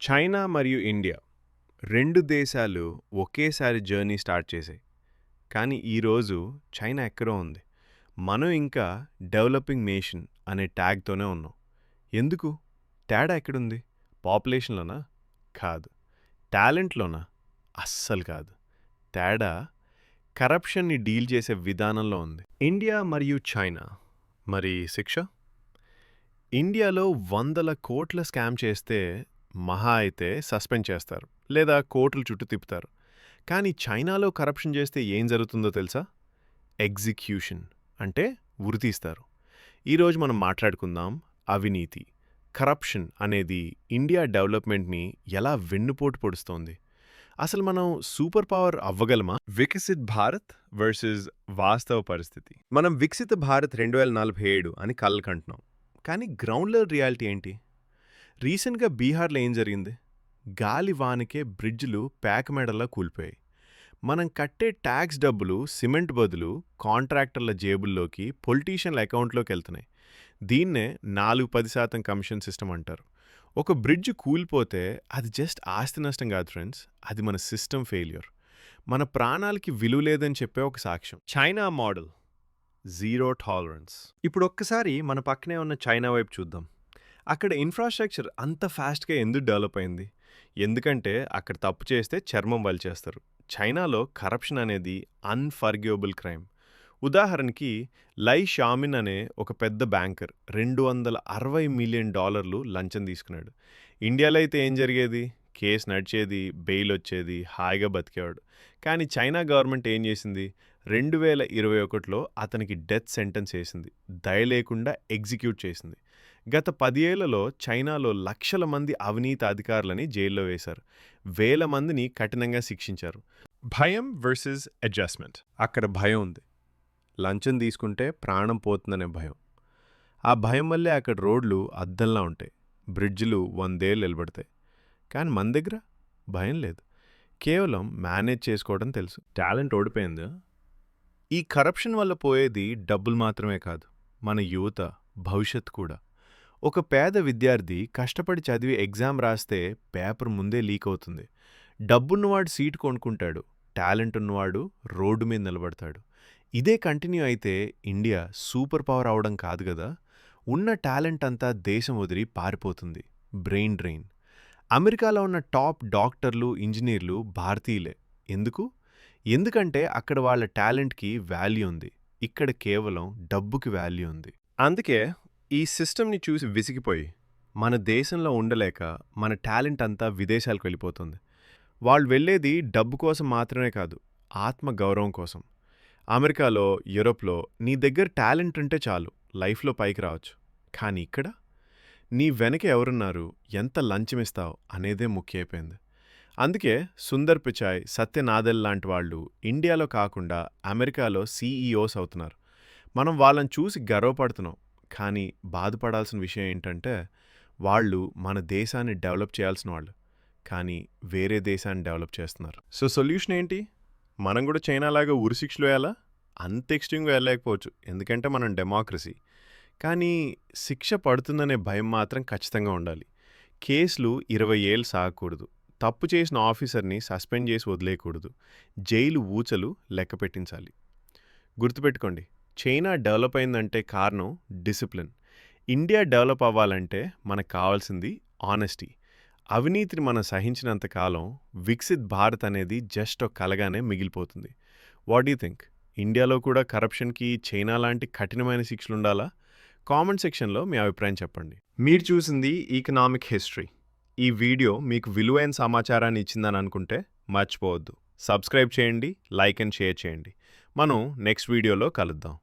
China మరియు India రెండు దేశాలు ఒకేసారి జర్నీ స్టార్ట్ చేసాయి కానీ ఈరోజు చైనా ఎక్కడో ఉంది. మనం ఇంకా డెవలపింగ్ నేషన్ అనే ట్యాగ్తోనే ఉన్నాం. ఎందుకు? తేడా ఎక్కడుంది? పాపులేషన్లోనా? కాదు. టాలెంట్లోనా? అస్సలు కాదు. తేడా కరప్షన్ని డీల్ చేసే విధానంలో ఉంది. ఇండియా మరియు చైనా. మరి శిక్ష? ఇండియాలో వందల కోట్ల స్కామ్ చేస్తే మహా అయితే సస్పెండ్ చేస్తారు లేదా కోర్టులు చుట్టూ తిప్పుతారు. కానీ చైనాలో కరప్షన్ చేస్తే ఏం జరుగుతుందో తెలుసా? ఎగ్జిక్యూషన్ అంటే ఉరితీస్తారు ఈరోజు మనం మాట్లాడుకుందాం అవినీతి కరప్షన్ అనేది ఇండియా డెవలప్మెంట్ని ఎలా వెన్నుపోటు పొడుస్తోంది. అసలు మనం సూపర్ పవర్ అవ్వగలమా? వికసిత్ భారత్ వర్సెస్ వాస్తవ పరిస్థితి. మనం వికసిత భారత్ రెండు వేల నలభై ఏడు అని కళ్ళకంటున్నాం కానీ గ్రౌండ్ రియాలిటీ ఏంటి? రీసెంట్గా బీహార్లో ఏం జరిగింది? గాలి వానకే బ్రిడ్జ్లు ప్యాక్ మెడల్లా కూలిపోయాయి. మనం కట్టే ట్యాక్స్ డబ్బులు సిమెంట్ బదులు కాంట్రాక్టర్ల జేబుల్లోకి పొలిటీషియన్ల అకౌంట్లోకి వెళ్తున్నాయి. దీన్నే నాలుగు పది శాతం కమిషన్ సిస్టమ్ అంటారు. ఒక బ్రిడ్జ్ కూలిపోతే అది జస్ట్ ఆస్తి నష్టం కాదు ఫ్రెండ్స్ అది మన సిస్టమ్ ఫెయిల్యూర్. మన ప్రాణాలకి విలువ లేదని చెప్పే ఒక సాక్ష్యం. China model zero tolerance. ఇప్పుడు ఒక్కసారి మన పక్కనే ఉన్న చైనా వైపు చూద్దాం. అక్కడ ఇన్ఫ్రాస్ట్రక్చర్ అంత ఫాస్ట్గా ఎందుకు డెవలప్ అయింది? ఎందుకంటే అక్కడ తప్పు చేస్తే చర్మం వలిచేస్తారు. చైనాలో కరప్షన్ అనేది అన్ఫర్గ్యూబుల్ క్రైమ్ ఉదాహరణకి లై షామిన్ అనే ఒక పెద్ద బ్యాంకర్ రెండు వందల అరవై మిలియన్ డాలర్లు లంచం తీసుకున్నాడు. ఇండియాలో అయితే ఏం జరిగేది? కేసు నడిచేది బెయిల్ వచ్చేది హాయిగా బతికేవాడు. కానీ చైనా గవర్నమెంట్ ఏం చేసింది? రెండు వేల ఇరవై ఒకటిలో అతనికి డెత్ సెంటెన్స్ వేసింది. దయ లేకుండా ఎగ్జిక్యూట్ చేసింది. గత పదియేళ్ళలో చైనాలో లక్షల మంది అవినీతి అధికారులని జైల్లో వేశారు. వేల మందిని కఠినంగా శిక్షించారు. భయం వర్సెస్ అడ్జస్ట్మెంట్. అక్కడ భయం ఉంది. లంచం తీసుకుంటే ప్రాణం పోతుందనే భయం. ఆ భయం వల్లే అక్కడ రోడ్లు అద్దంలా ఉంటాయి. బ్రిడ్జ్లు వందేళ్ళు నిలబడతాయి. కానీ మన దగ్గర భయం లేదు. కేవలం మేనేజ్ చేసుకోవడం తెలుసు. టాలెంట్ ఓడిపోయింది. ఈ కరప్షన్ వల్ల పోయేది డబ్బులు మాత్రమే కాదు మన యువత భవిష్యత్ కూడా. ఒక పేద విద్యార్థి కష్టపడి చదివి ఎగ్జామ్ రాస్తే పేపర్ ముందే లీక్ అవుతుంది. డబ్బున్నవాడు సీట్ కొనుక్కుంటాడు టాలెంట్ ఉన్నవాడు రోడ్డు మీద నిలబడతాడు. ఇదే కంటిన్యూ అయితే ఇండియా సూపర్ పవర్ అవడం కాదు కదా? ఉన్న టాలెంట్ అంతా దేశం వదిలి పారిపోతుంది. Brain drain. అమెరికాలో ఉన్న టాప్ డాక్టర్లు ఇంజనీర్లు భారతీయులే. ఎందుకు? ఎందుకంటే అక్కడ వాళ్ళ టాలెంట్కి వాల్యూ ఉంది. ఇక్కడ కేవలం డబ్బుకి వాల్యూ ఉంది. అందుకే ఈ సిస్టమ్ని చూసి విసిగిపోయి మన దేశంలో ఉండలేక మన టాలెంట్ అంతా విదేశాలకు వెళ్ళిపోతుంది. వాళ్ళు వెళ్ళేది డబ్బు కోసం మాత్రమే కాదు ఆత్మ గౌరవం కోసం. అమెరికాలో యూరోప్లో నీ దగ్గర టాలెంట్ ఉంటే చాలు లైఫ్లో పైకి రావచ్చు. కానీ ఇక్కడ నీ వెనక ఎవరున్నారు? ఎంత లంచమిస్తావు? అనేదే ముఖ్యమైపోయింది. అందుకే సుందర్ పిచాయ్ సత్యనాదెల్ లాంటి వాళ్ళు ఇండియాలో కాకుండా అమెరికాలో సీఈఓస్ అవుతున్నారు. మనం వాళ్ళని చూసి గర్వపడుతున్నాం. కానీ బాధపడాల్సిన విషయం ఏంటంటే వాళ్ళు మన దేశాన్ని డెవలప్ చేయాల్సిన వాళ్ళు. కానీ వేరే దేశాన్ని డెవలప్ చేస్తున్నారు. సో సొల్యూషన్ ఏంటి? మనం కూడా చైనా లాగా ఉరిశిక్షలు వేయాలా? అంత ఎక్స్ట్రీమ్గా వెళ్ళలేకపోవచ్చు. ఎందుకంటే మనం డెమోక్రసీ. కానీ శిక్ష పడుతుందనే భయం మాత్రం ఖచ్చితంగా ఉండాలి. కేసులు ఇరవై ఏళ్ళు సాగకూడదు. తప్పు చేసిన ఆఫీసర్ని సస్పెండ్ చేసి వదిలేయకూడదు. జైలు ఊచలు లెక్క పెట్టించాలి. గుర్తుపెట్టుకోండి చైనా డెవలప్ అయిందంటే కారణం డిసిప్లిన్. ఇండియా డెవలప్ అవ్వాలంటే మనకు కావాల్సింది ఆనెస్టీ. అవినీతిని మనం సహించినంత కాలం వికసిత్ భారత్ అనేది జస్ట్ ఒక కలగానే మిగిలిపోతుంది. What you think? ఇండియాలో కూడా కరప్షన్కి చైనా లాంటి కఠినమైన శిక్షలు ఉండాలా కామెంట్ సెక్షన్లో మీ అభిప్రాయం చెప్పండి. మీరు చూసింది ఈకనామిక్ హిస్టరీ ఈ వీడియో మీకు విలువైన సమాచారాన్ని ఇచ్చిందని అనుకుంటే మర్చిపోవద్దు. సబ్స్క్రైబ్ చేయండి లైక్ అండ్ షేర్ చేయండి. మనం నెక్స్ట్ వీడియోలో కలుద్దాం.